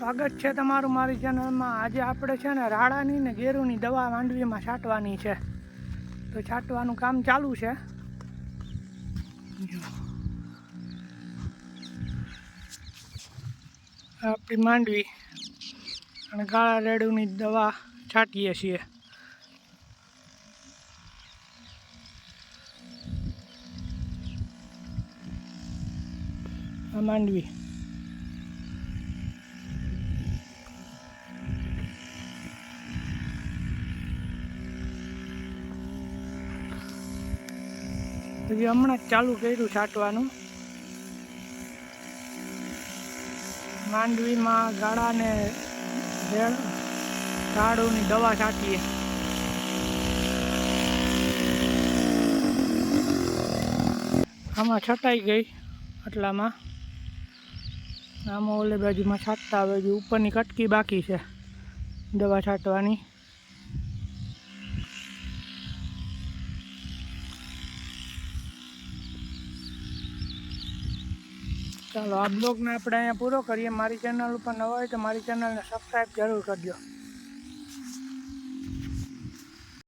સ્વાગત છે તમારું મારી ચેનલમાં. આજે આપણે છે ને રાડાની ને ગેરુની દવા માંડવીમાં છાંટવાની છે. તો છાંટવાનું કામ ચાલુ છે. આપણી માંડવી અને કાળા રેડુની દવા છાંટીએ છીએ. માંડવી. હજી હમણાં જ ચાલુ કર્યું છાંટવાનું. માંડવીમાં ગાળાને ગાળોની દવા છાંટીએ. આમાં છટાઈ ગઈ આટલામાં. આમાં ઓલે બાજુમાં છાંટતા હવે ઉપરની કટકી બાકી છે દવા છાંટવાની. ચાલો, આ બ્લોગને આપણે અહીંયા પૂરો કરીએ. મારી ચેનલ ઉપર નવા હોય તો મારી ચેનલને સબસ્ક્રાઈબ જરૂર કરજો.